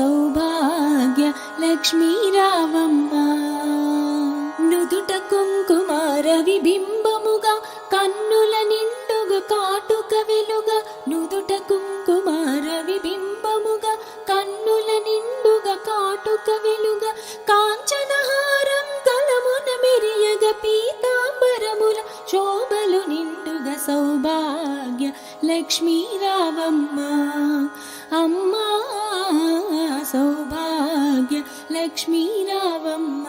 సౌభాగ్య లక్ష్మీ రావమ్మ నుదుట కుంకుమార విబింబముగా కన్నుల నిండుగా కాటుక వెలుగా. నుదుట కుంకుమార విబింబముగా కన్నుల నిండుగా కాటుక వెలుగా. కాంచనహారం కలమున మెరియగ పీతాంబరముల శోభలు నిండుగా సౌభాగ్య లక్ష్మీ రావమ్మ లక్ష్మీ రావమ్మ.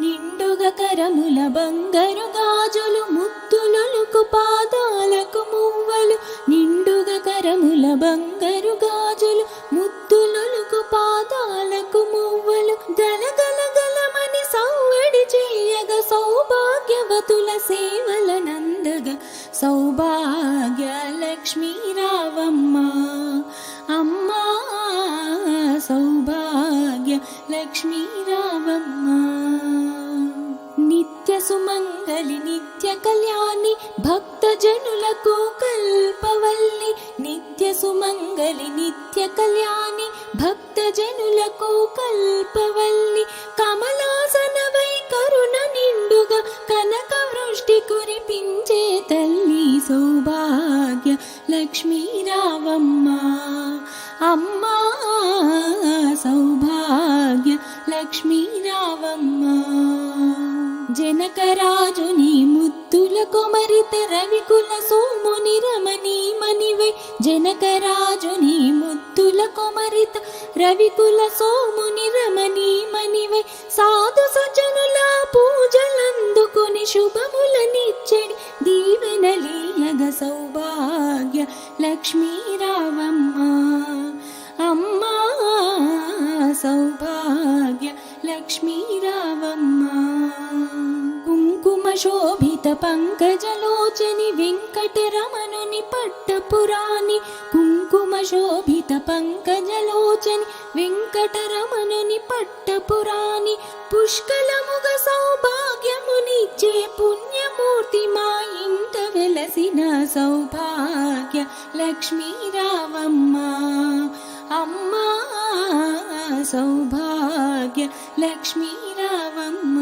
నిండుగా కరముల బంగారు గాజులు ముత్తులొలుకు పాదాలకు మువ్వలు. నిండుగ కరముల బంగారు గాజులు ముత్తులొలుకు పాదాలకు మువ్వలు. గలగల గలమని సౌవడి చేయగ సౌభాగ్యవతుల సేవల నందగ. సౌభాగ్య లక్ష్మీ రావమ్మ. లక్ష్మీ రావమ్మ నిత్య సుమంగళి నిత్య కళ్యాణి భక్తజనులకు కల్పవల్లి. నిత్య సుమంగళి నిత్య కళ్యాణి భక్తజనులకు కల్పవల్లి. కమలాసనవై కరుణ నిండుగా కనక వృష్టి కురిపించే తల్లి సౌభాగ్య లక్ష్మీ రావమ్మ అమ్మా సౌభాగ్య లక్ష్మీ రావమ్మ. జనకరాజుని ముద్దుల కొమరిత రవికుల సోముని రమణీ మణివే. జనకరాజుని ముద్దుల కొమరిత రవికుల సోముని రమణీ మణివే. సాధు సజనుల పూజలందుకుని శుభములనిచ్చడి. దీవెనలీయగ సౌభాగ్య లక్ష్మీ రావమ్మ. అమ్మా సౌభాగ్య లక్ష్మీ రావమ్మ. కుంకుమ శోభిత పంకజలోచని వెంకటరమణుని పట్టపురాణి కుంకుమ శోభిత పంకజలోచని వెంకటరమణుని పట్టపురాణి పుష్కలముగ సౌభాగ్యమునిచ్చే పుణ్యమూర్తి మా ఇంట వెలసిన సౌభాగ్య లక్ష్మీ రావమ్మ. అమ్మా సౌభాగ్య లక్ష్మీ రావమ్మ.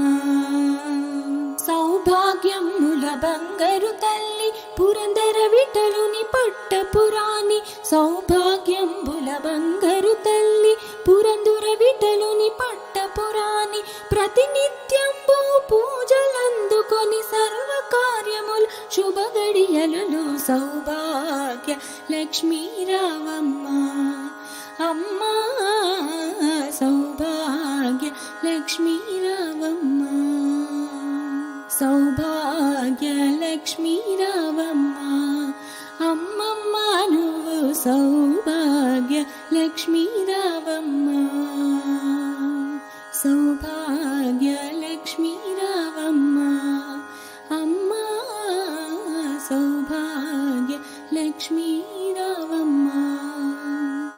సౌభాగ్యముల బంగరు తల్లి పురందర విఠలుని పట్టపురాణి సౌభాగ్యంబుల బంగరు తల్లి పురందుర విఠలుని పట్టపురాణి ప్రతినిత్యంబు పూజలందుకొని సర్వ కార్యములు శుభ గడియలు సౌభాగ్య లక్ష్మీ రావమ్మ. అమ్మా సౌభాగ్య लक्ष्मी रावम् सौभाग्य लक्ष्मी रावम्माम् अम्मा सौभाग्यलक्ष्मी सौभाग्य लक्ष्मी रावम् अम्मा सौभाग्य